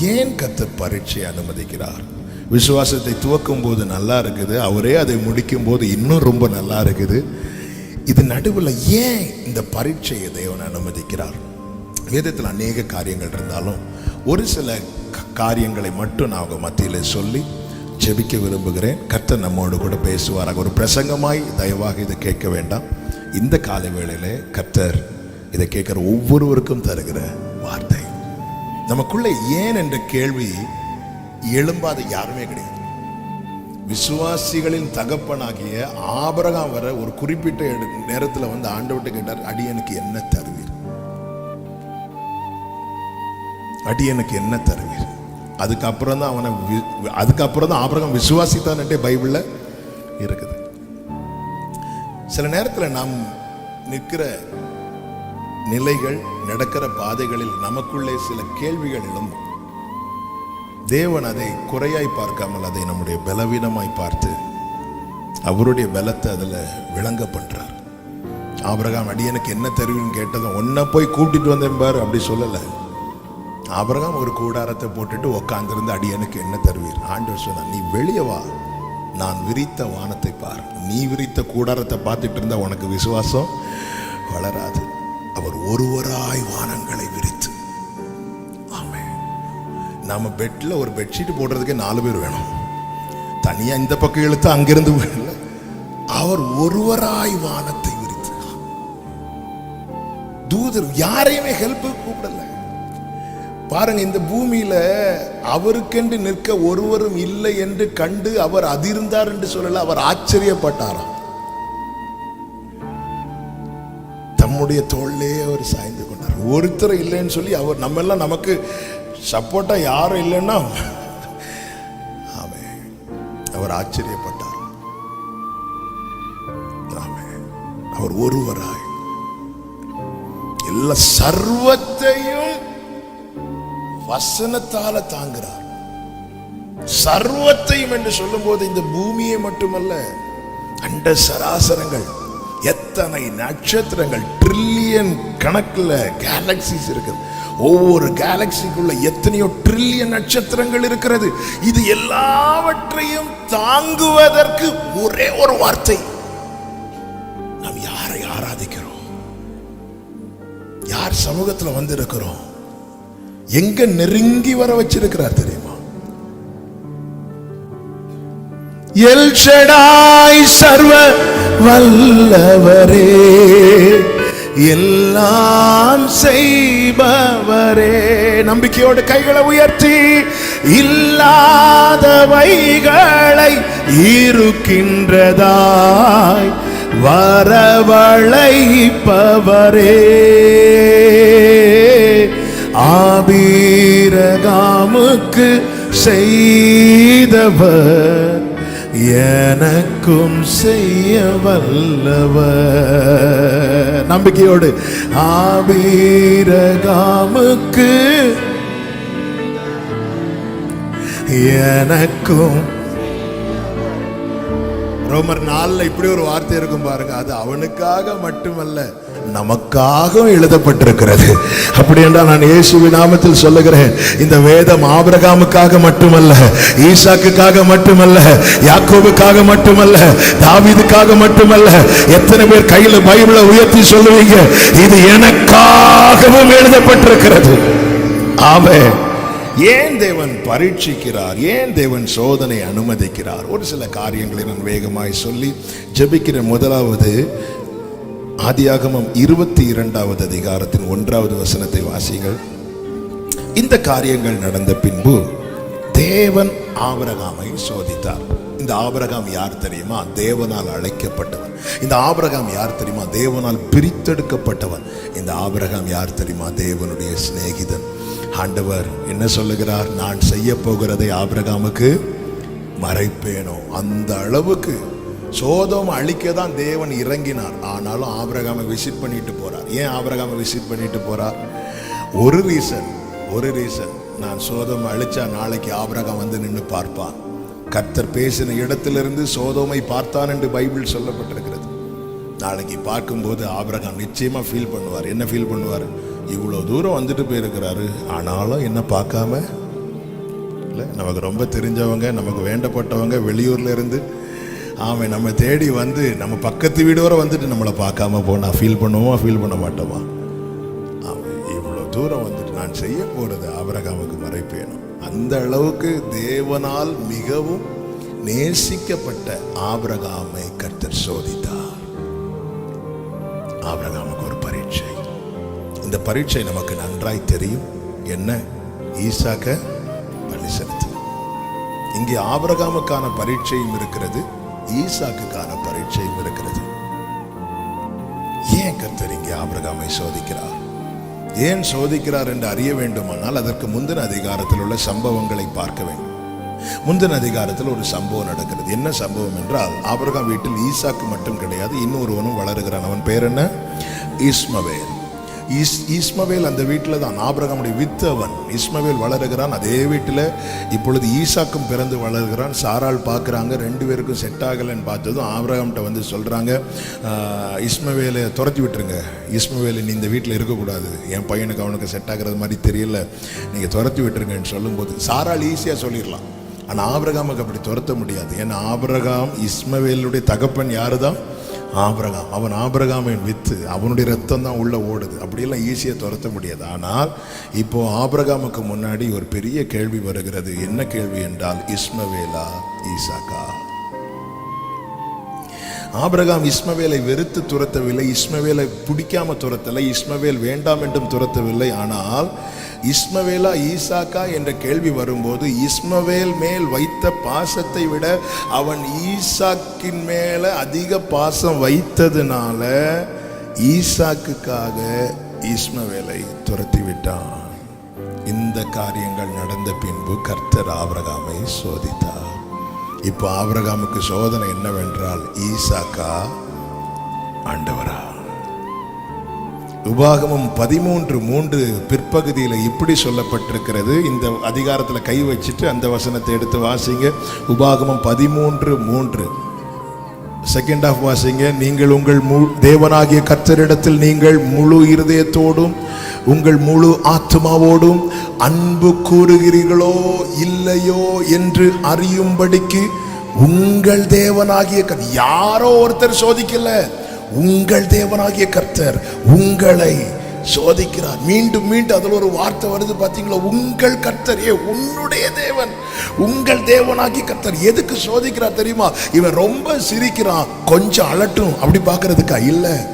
ஏன் கத்தர் பரீட்சையை அனுமதிக்கிறார்? விசுவாசத்தை துவக்கும் போது நல்லா இருக்குது அவரே அதை முடிக்கும் போது இன்னும் ரொம்ப நல்லா இருக்குது. இது நடுவில் ஏன் இந்த பரீட்சையை தேவன் அனுமதிக்கிறார்? வேதத்தில் அநேக காரியங்கள் இருந்தாலும் ஒரு சில காரியங்களை மட்டும் நான் அவங்க மத்தியில் சொல்லி ஜெபிக்க விரும்புகிறேன். கர்த்தர் நம்மோடு கூட பேசுவாராக. ஒரு பிரசங்கமாய் தயவாக இதை கேட்க வேண்டாம். இந்த காலை வேளையில் கர்த்தர் இதை கேட்குற ஒவ்வொருவருக்கும் தருகிற வார்த்தை. நமக்குள்ள ஏன் என்ற கேள்வி எழும்பாத யாருமே கிடையாது. விசுவாசிகளின் தகப்பனாகிய ஆபரகம் வர ஒரு குறிப்பிட்ட நேரத்தில் நேரத்துல வந்து ஆண்டவர்கிட்ட கேட்டார் அடியனுக்கு என்ன தருவீர்? அடியனுக்கு என்ன தருவீர்? அதுக்கப்புறம் தான் அவனை வி- அதுக்கப்புறம் தான் ஆபரகம் விசுவாசித்தான்ட்டே பைபிளில் இருக்குது. சில நேரத்தில் நாம் நிற்கிற நிலைகள் நடக்கிற பாதைகளில் நமக்குள்ளே சில கேள்விகள் எழும்பும். தேவன் அதை குறையாய் பார்க்காமல் அதை நம்முடைய பலவீனமாய் பார்த்து அவருடைய பலத்தை அதில் விளங்க பண்ணுறார் ஆபரகாம் அடியனுக்கு என்ன தெரியும்னு கேட்டதும் ஒன்றை போய் கூட்டிட்டு வந்தேன் பாரு அப்படி சொல்லலை. ஆபரகாம் ஒரு கூடாரத்தை போட்டுட்டு உக்காந்துருந்து அடியனுக்கு என்ன தருவீர்? ஆண்டவர் சொன்னார் நீ வெளியே வா நான் விரித்த வானத்தை பார். நீ விரித்த கூடாரத்தை பார்த்துட்டு இருந்தா உனக்கு விசுவாசம் வளராது. ஒருவராய் வானங்களை விரித்து. ஆமென். நம்ம பெட்ல ஒரு பெட்ஷீட் போடுறதுக்கே நாலு பேர் வேணும். தனியா இந்த பக்கம் இழுத்து அங்கிருந்து அவர் ஒருவராய் வானத்தை விரித்து. தூதர் யாரையுமே ஹெல்ப் கூப்பிடல. பாருங்க இந்த பூமியில அவருக்கென்று நிற்க ஒருவரும் இல்லை என்று கண்டு அவர் அதிர்ந்தார் என்று சொல்லல அவர் ஆச்சரியப்பட்டாராம். நம்முடைய தோளிலே அவர் சாய்ந்து கொண்டார். ஒருத்தர் இல்லைன்னு சொல்லி அவர் நம்ம எல்லாம் நமக்கு சப்போர்ட்டா யாரும் இல்லைன்னா ஆமென். அவர் ஆச்சரியப்பட்டார். அவர் ஒருவராய். எல்லா சர்வத்தையும் வசனத்தால தாங்குறார். சர்வத்தையும் என்று சொல்லும் போது இந்த பூமியை மட்டுமல்ல அண்ட சராசரங்கள் எத்தனை நட்சத்திரங்கள் ட்ரில்லியன் கணக்கில் கேலக்சிஸ் இருக்குது. ஒவ்வொரு கேலக்சிக்குள்ள எத்தனையோ ட்ரில்லியன் நட்சத்திரங்கள் இருக்கிறது. இது எல்லாவற்றையும் தாங்குவதற்கு ஒரே ஒரு வார்த்தை. நாம் யாரை ஆராதிக்கிறோம்? யார் சமூகத்தில் வந்திருக்கிறோம்? எங்க நெருங்கி வர வச்சிருக்கிறார் தெரியுமா? எல்ஷடாய் சர்வ வல்லவரே. எல்லாம் செய்பவரே. நம்பிக்கையோடு கைகளை உயர்த்தி இல்லாதவைகளை இருக்கின்றதாய் வரவழைப்பவரே. ஆபீரகாமுக்கு செய்தவர் எனக்கும் செய்ய வல்லவர். நம்பிக்கையோடு. ஆபீரகாமுக்கு எனக்கும். ரோமர் நாளில் இப்படி ஒரு வார்த்தை இருக்கும் பாருங்க. அது அவனுக்காக மட்டுமல்ல. நமக்காகவும் எழுதப்பட்டிருக்கிறது. அப்படி என்றால் நான் இயேசுவி நாமத்தில் சொல்லுகிறேன் இந்த வேதம் ஆபிரகாமுக்காக மட்டுமல்ல ஈசாக்குக்காக மட்டுமல்ல யாக்கோவுக்காக மட்டுமல்ல தாவிதுக்காக மட்டுமல்ல எத்தனை பேர் கையில் பைபிளை உயர்த்தி சொல்லுவீங்க இது எனக்காகவும் எழுதப்பட்டிருக்கிறது. ஆமே ஏன் தேவன் பரீட்சிக்கிறார்? ஏன் தேவன் சோதனை அனுமதிக்கிறார்? ஒரு சில காரியங்களை நான் வேகமாய் சொல்லி ஜெபிக்கிற முதலாவது ஆதியாகமம் இருபத்தி இரண்டாவது அதிகாரத்தின் ஒன்றாவது வசனத்தை வாசிங்கள் இந்த காரியங்கள் நடந்த பின்பு தேவன் ஆபரகாமை சோதித்தார். இந்த ஆபரகாம் யார் தெரியுமா? தேவனால் அழைக்கப்பட்டவன். இந்த ஆபரகாம் யார் தெரியுமா? தேவனால் பிரித்தெடுக்கப்பட்டவன். இந்த ஆபரகாம் யார் தெரியுமா? தேவனுடைய சிநேகிதன். ஆண்டவர் என்ன சொல்லுகிறார்? நான் செய்ய போகிறதை ஆபரகாமுக்கு மறைப்பேனோ? அந்த அளவுக்கு சோதம் அழிக்க தான் தேவன் இறங்கினார். ஆனாலும் ஆபரகாமை விசிட் பண்ணிட்டு போறார். ஏன் ஆபரகாமை விசிட் பண்ணிட்டு போறார்? ஒரு ரீசன் ஒரு ரீசன் நான் சோதம் அழிச்சா நாளைக்கு ஆபரகம் வந்து நின்று பார்ப்பான். கர்த்தர் பேசின இடத்திலிருந்து சோதோமை பார்த்தான் என்று பைபிள் சொல்லப்பட்டிருக்கிறது. நாளைக்கு பார்க்கும்போது ஆபரகம் நிச்சயமாக ஃபீல் பண்ணுவார். என்ன ஃபீல் பண்ணுவார்? இவ்வளோ தூரம் வந்துட்டு போயிருக்கிறாரு. ஆனாலும் என்ன பார்க்காம? இல்லை நமக்கு ரொம்ப தெரிஞ்சவங்க நமக்கு வேண்டப்பட்டவங்க வெளியூர்ல இருந்து அவன் நம்ம தேடி வந்து நம்ம பக்கத்து வீடு வரை வந்துட்டு நம்மளை பார்க்காம போனா ஃபீல் பண்ணுவோமா ஃபீல் பண்ண மாட்டோமா? அவன் இவ்வளோ தூரம் வந்துட்டு நான் செய்ய போகிறது ஆபிரகாமுக்கு மறைப்பேனும் அந்த அளவுக்கு தேவனால் மிகவும் நேசிக்கப்பட்ட ஆபரகாமை கர்த்தர் சோதித்தார். ஆபரகாமுக்கு ஒரு பரீட்சை. இந்த பரீட்சை நமக்கு நன்றாய் தெரியும். என்ன? ஈசாக்க பலி செலுத்து இங்கே ஆபரகாமுக்கான பரீட்சையும் இருக்கிறது. ஈசாக்குக்கான பரீட்சையும் இருக்கிறது ஏன் கர்த்தர் இங்கே ஆபிரகாமை சோதிக்கிறார்? ஏன் சோதிக்கிறார் என்று அறிய வேண்டுமானால் அதற்கு முந்தின அதிகாரத்தில் உள்ள சம்பவங்களை பார்க்க வேண்டும். முந்தின அதிகாரத்தில் ஒரு சம்பவம் நடக்கிறது. என்ன சம்பவம் என்றால் ஆபிரகாம் வீட்டில் ஈசாக்கு மட்டும் கிடையாது இன்னொருவனும் வளருகிறான். அவன் பேர் என்ன? இஸ்மவேல். இஸ் இஸ்மவேல் அந்த வீட்டில் தான். ஆபிரகமுடைய வித்து அவன். இஸ்மவேல் வளருகிறான். அதே வீட்டில் இப்பொழுது ஈசாக்கும் பிறந்து வளர்கிறான். சாரால் பார்க்குறாங்க. ரெண்டு பேருக்கும் செட் ஆகலைன்னு பார்த்ததும் ஆபிரகம்கிட்ட வந்து சொல்கிறாங்க இஸ்மவேலை துரத்தி விட்டுருங்க. இஸ்மவேல் நீ இந்த வீட்டில் இருக்கக்கூடாது. என் பையனுக்கு அவனுக்கு செட் ஆகிறது மாதிரி தெரியல. நீங்கள் துரத்தி விட்டுருங்கன்னு சொல்லும்போது சாரால் ஈஸியாக சொல்லிடலாம். ஆனால் ஆபிரகாமுக்கு அப்படி துரத்த முடியாது. ஏன்னா ஆபிரகாம் இஸ்மவேலுடைய தகப்பன் யாரு தான் ஆபிரகாம். அவன் ஆபிரகாமின் வித்து அவனுடைய ரத்தம் தான் உள்ளே ஓடுது. அப்படியெல்லாம் ஈஸியாக துரத்த முடியாது. ஆனால் இப்போது ஆபிரகாமுக்கு முன்னாடி ஒரு பெரிய கேள்வி வருகிறது. என்ன கேள்வி என்றால் இஸ்மவேலா ஈசாக்கா. ஆபிரகாம் இஸ்மவேலை வெறுத்து துரத்தவில்லை இஸ்மவேலை பிடிக்காம துரத்தலை இஸ்மவேல் வேண்டாம் என்றும் துரத்தவில்லை. ஆனால் இஸ்மவேலா ஈசாக்கா என்ற கேள்வி வரும்போது இஸ்மவேல் மேல் வைத்த பாசத்தை விட அவன் ஈசாக்கின் மேலே அதிக பாசம் வைத்ததுனால ஈசாக்குக்காக இஸ்மவேலை துரத்தி விட்டான் இந்த காரியங்கள் நடந்த பின்பு கர்த்தர் ஆபிரகாமை சோதித்தார். இப்போ ஆபிரகாமுக்கு சோதனை என்னவென்றால் ஈசாக்கா ஆண்டவரா உபாகமம் பதிமூன்று மூன்று பிற்பகுதியில் இப்படி சொல்லப்பட்டிருக்கிறது. இந்த அதிகாரத்தில் கை வச்சுட்டு அந்த வசனத்தை எடுத்து வாசிங்க. உபாகமம் பதிமூன்று மூன்று. செகண்ட் ஆஃப் வாசிங்க நீங்கள் உங்கள் மு- தேவனாகிய கர்த்தரிடத்தில் நீங்கள் முழு இருதயத்தோடும் உங்கள் முழு ஆத்மாவோடும் அன்பு கூறுகிறீர்களோ இல்லையோ என்று அறியும்படிக்கு உங்கள் தேவனாகிய கர்- யாரோ ஒருத்தர் சோதிக்கல. உங்கள் தேவனாகிய கர்த்தர் உங்களை சோதிக்கிறார். மீண்டும் மீண்டும் அதில் ஒரு வார்த்தை வருது பார்த்தீங்களா? உங்கள் கர்த்தர் ஏ உன்னுடைய தேவன். உங்கள் தேவனாகி கர்த்தர். எதுக்கு சோதிக்கிறார் தெரியுமா? இவன் ரொம்ப சிரிக்கிறான். கொஞ்சம் அலட்டும். அப்படி பார்க்கறதுக்கா? இல்லை.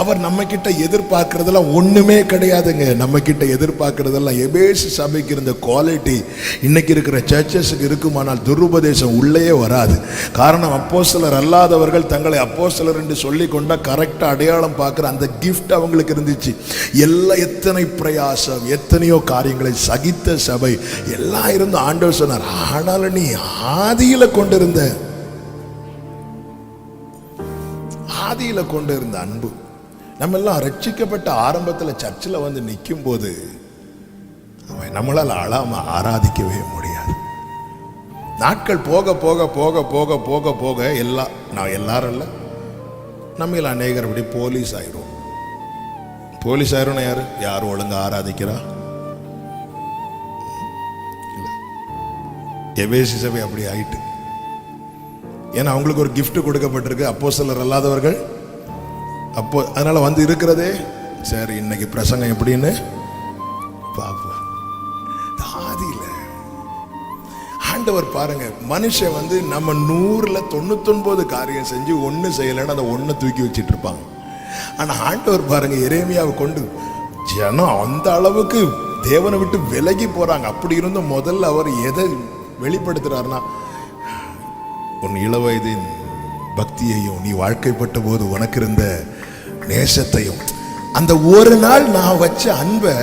அவர் நம்ம கிட்ட எதிர்பார்க்கறதெல்லாம் ஒண்ணுமே கிடையாதுங்க. நம்ம கிட்ட எதிர்பார்க்கறதெல்லாம் எபேசு சபைக்கு இருந்த குவாலிட்டி இன்னைக்கு இருக்கிற சர்ச்சஸுக்கு இருக்குமானால் துருபதேசம் உள்ளே வராது. காரணம் அப்போஸ்தலர் அல்லாதவர்கள் தங்களை அப்போஸ்தலர் என்று சொல்லி கொண்டா கரெக்டாக அடையாளம் பார்க்குற அந்த கிஃப்ட் அவங்களுக்கு இருந்துச்சு. எல்லாம் எத்தனை பிரயாசம் எத்தனையோ காரியங்களை சகித்த சபை எல்லாம் இருந்து ஆண்டவர் சொன்னார் ஆனால் நீ ஆதியில் கொண்டிருந்த ஆதியில கொண்டு இருந்த அன்பு. நம்ம எல்லாம் ரட்சிக்கப்பட்ட ஆரம்பத்தில் சர்ச்சில் வந்து நிற்கும் போது அவன் நம்மளால் அழாமல் ஆராதிக்கவே முடியாது. நாட்கள் போக போக போக போக போக போக எல்லா நான் எல்லாரும் இல்லை. நம்மள அநேகர் அப்படி போலீஸ் ஆயிரும் போலீஸ் ஆயிரும்னா யாரு? யார் ஒழுங்காக ஆராதிக்கிறா? எவேசி எபேசி சபை அப்படி ஆயிட்டு. ஏன்னா அவங்களுக்கு ஒரு கிஃப்ட் கொடுக்கப்பட்டிருக்கு. அப்போ சிலர் அல்லாதவர்கள். அப்போ அதனால வந்து இருக்கிறதே. சரி இன்னைக்கு பிரசங்கம் எப்படின்னு பார்ப்போம். ஆதியில ஆண்டவர் பாருங்க மனுஷன் வந்து நம்ம நூறுல தொண்ணூத்தொன்பது காரியம் செஞ்சு ஒண்ணு செய்யலைன்னு அதை ஒன்று தூக்கி வச்சிட்டு இருப்பாங்க. ஆனா ஆண்டவர் பாருங்க இறைமையாவை கொண்டு ஜனம் அந்த அளவுக்கு தேவனை விட்டு விலகி போறாங்க. அப்படி இருந்தும் முதல்ல அவர் எதை வெளிப்படுத்துறாருன்னா உன் இளவயதின் பக்தியையும் நீ வாழ்க்கைப்பட்ட போது உனக்கு இருந்த நேசத்தையும் அந்த ஒரு நாள் நான் வச்ச அன்பை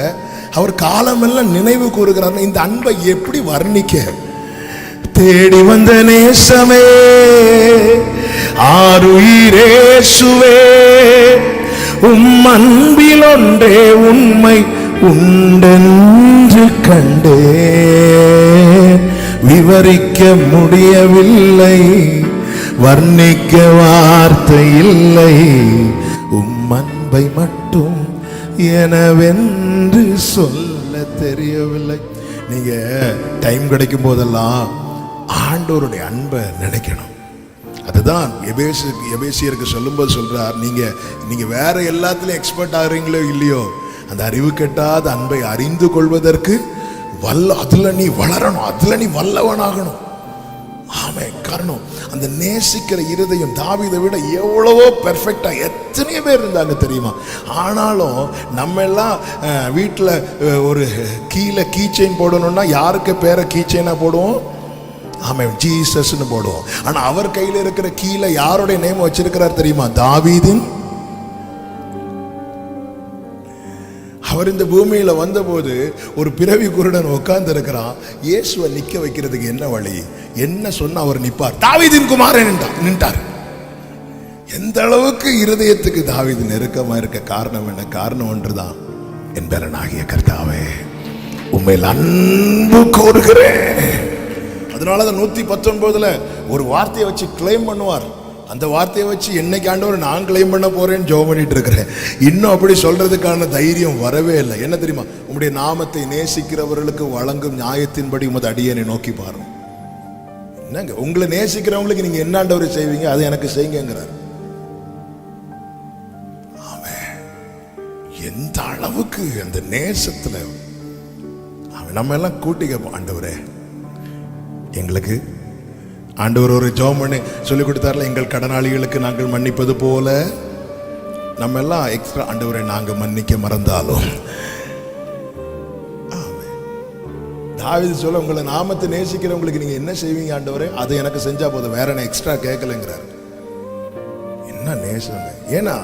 அவர் காலமெல்லாம் நினைவு கூறுகிறார் இந்த அன்பை எப்படி வர்ணிக்க? தேடி வந்த நேசமே ஆறுயிரேசுவே உம் அன்பில் ஒன்றே உண்மை உண்டென்று கண்டே. விவரிக்க முடியவில்லை. வர்ணிக்க வார்த்தை இல்லை. உம் அன்பை மட்டும் எனவென்று சொல்ல தெரியவில்லை. நீங்க டைம் கிடைக்கும் போதெல்லாம் ஆண்டவருடைய அன்பை நினைக்கணும். அதுதான் எபேசு எபேசியருக்கு சொல்லும்போது சொல்கிறார் நீங்கள் நீங்கள் வேற எல்லாத்துலேயும் எக்ஸ்பர்ட் ஆகிறீங்களோ இல்லையோ அந்த அறிவு கெட்டாத அன்பை அறிந்து கொள்வதற்கு வல்ல அதில் நீ வளரணும் அதில் நீ வல்லவனாகணும். ஆமே காரணம் அந்த நேசிக்கிற இருதயம் தாவீதை விட எவ்வளவோ பெர்ஃபெக்டாக எத்தனையோ பேர் இருந்தாங்க தெரியுமா? ஆனாலும் நம்ம எல்லாம் வீட்டில் ஒரு கீழே கீச்செயின் போடணும்னா யாருக்கு பேரை கீ போடுவோம்? ஆமாம் ஜீசஸ்ன்னு போடுவோம். ஆனால் அவர் கையில் இருக்கிற கீழே யாருடைய நேம் வச்சிருக்கிறார் தெரியுமா? தாவீதின் அவர் இந்த பூமியில வந்தபோது ஒரு பிறவி குருடன் உட்கார்ந்து இருக்கிறான் இயேசுவை நிற்க வைக்கிறதுக்கு என்ன வழி? என்ன சொன்ன அவர் நிற்பார் தாவிதின் குமாரன் நின்றார். நின்றார். எந்த அளவுக்கு இருதயத்துக்கு தாவிது நெருக்கமா இருக்க காரணம் என்ன? காரணம் ஒன்றுதான். என் பேரனாகிய கர்த்தாவே உண்மையில் அன்பு கோருகிறேன். அதனால தான் நூத்தி பத்தொன்பதுல ஒரு வார்த்தையை வச்சு கிளைம் பண்ணுவார். அந்த வார்த்தையை வச்சு என்னைக்கு ஆண்டவர் நான் கிளைம் பண்ண போறேன்னு ஜோ பண்ணிட்டு இருக்கிறேன். இன்னும் அப்படி சொல்றதுக்கான தைரியம் வரவே இல்லை. என்ன தெரியுமா? உங்களுடைய நாமத்தை நேசிக்கிறவர்களுக்கு வழங்கும் நியாயத்தின்படி உமது அடியனை நோக்கி பாரு என்னங்க? உங்களை நேசிக்கிறவங்களுக்கு நீங்க என்ன ஆண்டவர் செய்வீங்க? அதை எனக்கு செய்யுங்கிறார். அவன் எந்த அளவுக்கு அந்த நேசத்துல அவன் நம்ம எல்லாம் கூட்டி கேட்போம் ஆண்டவரே எங்களுக்கு ஆண்டவர் ஒரு ஜோம் பண்ணி சொல்லி கொடுத்தார்ல எங்கள் கடனாளிகளுக்கு நாங்கள் மன்னிப்பது போல. நம்ம எல்லாம் எக்ஸ்ட்ரா ஆண்டவரை நாங்கள் மன்னிக்க மறந்தாலும். தாவிது சொல்ல உங்களை நாமத்தை நேசிக்கிறவங்களுக்கு நீங்கள் என்ன செய்வீங்க ஆண்டவரே? அதை எனக்கு செஞ்சால் போதும். வேற என்ன எக்ஸ்ட்ரா கேட்கலங்கிறார். என்ன நேசங்க ஏன்னா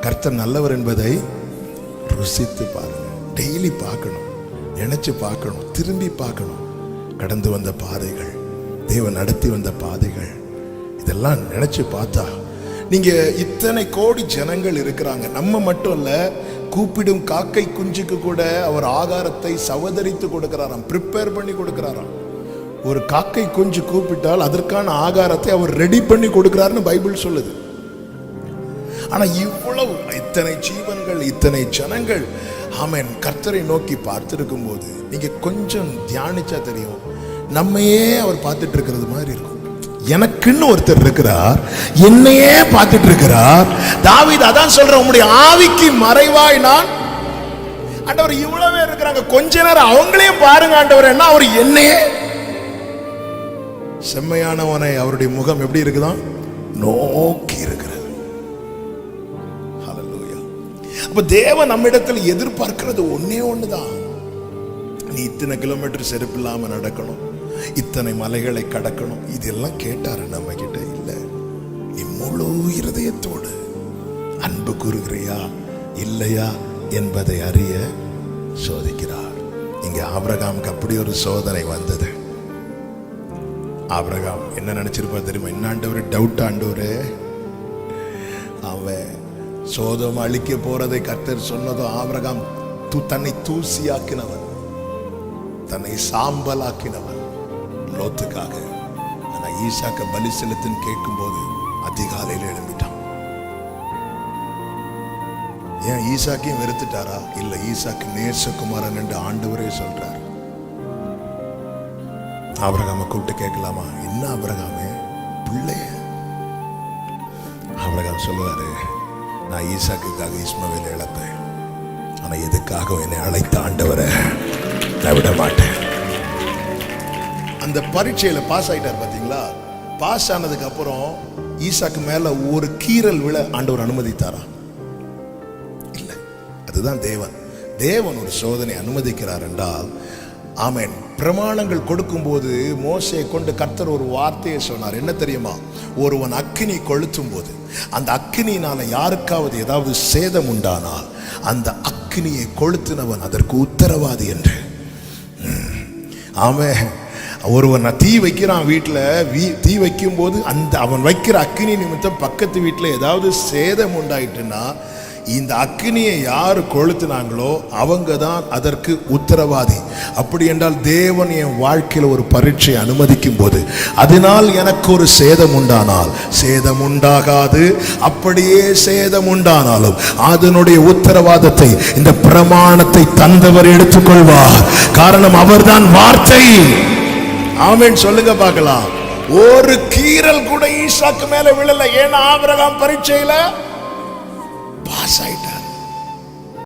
கர்த்தர் நல்லவர் என்பதை ருசித்து பாருங்க. டெய்லி பார்க்கணும். நினைச்சு பார்க்கணும். திரும்பி பார்க்கணும். கடந்து வந்த பாதைகள். தேவன் நடத்தி வந்த பாதைகள். இதெல்லாம் நினைச்சு பார்த்தா நீங்க இத்தனை கோடி ஜனங்கள் இருக்கிறாங்க. நம்ம மட்டும் இல்ல கூப்பிடும் காக்கை குஞ்சுக்கு கூட அவர் ஆகாரத்தை சவதரித்து கொடுக்கிறாராம் ப்ரிப்பேர் பண்ணி கொடுக்கிறாராம். ஒரு காக்கை குஞ்சு கூப்பிட்டால் அதற்கான ஆகாரத்தை அவர் ரெடி பண்ணி கொடுக்கிறாருன்னு பைபிள் சொல்லுது. ஆனா இவ்வளவு இத்தனை ஜீவன்கள் இத்தனை ஜனங்கள் ஆமென் கர்த்தரை நோக்கி பார்த்திருக்கும் போது நீங்க கொஞ்சம் தியானிச்சா தெரியும். நம்மையே அவர் பார்த்துட்டு இருக்கிறது மாதிரி இருக்கும். எனக்குன்னு ஒருத்தர் இருக்கிறார் என்னையே பார்த்துட்டு இருக்கிறார் தாவீது அதான் சொல்ற உங்களுடைய ஆவிக்கு மறைவாய் நான் ஆண்டவர் இவ்வளவு பேர் இருக்கிறாங்க. கொஞ்ச நேரம் அவங்களையும் பாருங்க ஆண்டவர் என்ன அவர் என்னையே? செம்மையானவனை அவருடைய முகம் எப்படி இருக்குதான்? நோக்கி இருக்கிறது. அப்ப தேவன் நம்மிடத்தில் எதிர்பார்க்கிறது ஒன்னே ஒண்ணுதான். நீ இத்தனை கிலோமீட்டர் செருப்பு இல்லாம நடக்கணும். இத்தனை மலைகளை கடக்கணும்? இதெல்லாம் கேட்டாரு நம்ம கிட்ட இல்ல. நீ முழு இருதயத்தோடு. அன்பு கூறுகிறியா? இல்லையா? என்பதை அறிய சோதிக்கிறார். இங்க ஆபிரகாமுக்கு அப்படி ஒரு சோதனை வந்தது. ஆபிரகாம் என்ன நினைச்சிருப்பா தெரியுமா? என்ன ஆண்டவர் டவுட் ஆண்டவர். அவன் சோதம் அழிக்க போறதை கத்தர் சொன்னதும் ஆபிரகாம் தன்னை தூசியாக்கினவன். தன்னை சாம்பலாக்கினவன். லோத்துக்காக ஆனா ஈசாக்க பலி செலுத்துன்னு கேட்கும்போது அதிகாலையில் எழுந்துட்டான் ஏன் ஈசாக்கையும் வெறுத்துட்டாரா? இல்ல ஈசாக்கு நேசகுமாரன் என்று ஆண்டவரே சொல்றார். ஆபிரகாமை கூப்பிட்டு கேட்கலாமா? என்ன ஆபிரகாமே? பிள்ளைய ஆபிரகாம் சொல்லுவாரு நான் ஈசாக்குக்காக இஸ்மவேல் இழப்பேன். ஆனா எதுக்காக என்னை அழைத்த ஆண்டவரை நான் விட மாட்டேன் அந்த பரீட்சையில் பாஸ் ஆயிட்டார் பார்த்தீங்களா பாஸ் ஆனதுக்கு அப்புறம் ஈசாக்கு மேலே ஒரு கீறல் விழ ஆண்டவர் அனுமதித்தாரா? இல்லை. அதுதான் தேவன். தேவன் ஒரு சோதனை அனுமதிக்கிறார் என்றால் ஆமேன். பிரமாணங்கள் கொடுக்கும்போது மோசையை கொண்டு கர்த்தர் ஒரு வார்த்தையை சொன்னார். என்ன தெரியுமா? ஒருவன் அக்கினி கொளுத்தும் போது அந்த அக்கினியினால யாருக்காவது ஏதாவது சேதம் உண்டானால் அந்த அக்கினியை கொளுத்தினவன் அதற்கு உத்தரவாதி என்று. ஆமே ஒருவன் தீ வைக்கிறான் வீட்டில் வீ தீ வைக்கும்போது அந்த அவன் வைக்கிற அக்கினி நிமித்தம் பக்கத்து வீட்டில் ஏதாவது சேதம் உண்டாயிட்டுன்னா இந்த அக்கினியை யார் கொளுத்துனாங்களோ அவங்க தான் அதற்கு உத்தரவாதி. அப்படி என்றால் தேவன் என் வாழ்க்கையில் ஒரு பரீட்சை அனுமதிக்கும் போது அதனால் எனக்கு ஒரு சேதம் உண்டானால் சேதம் உண்டாகாது. அப்படியே சேதம் உண்டானாலும் அதனுடைய உத்தரவாதத்தை இந்த பிரமாணத்தை தந்தவர் எடுத்துக்கொள்வார். காரணம் அவர்தான் வார்த்தை. ஆமென் சொல்லுங்க பார்க்கலாம். ஒரு கீறல் கூட ஈசாக்கு மேல விழல. ஏன்னா ஆபிரகாம் பரீட்சையில பாஸ் ஆயிட்டார்.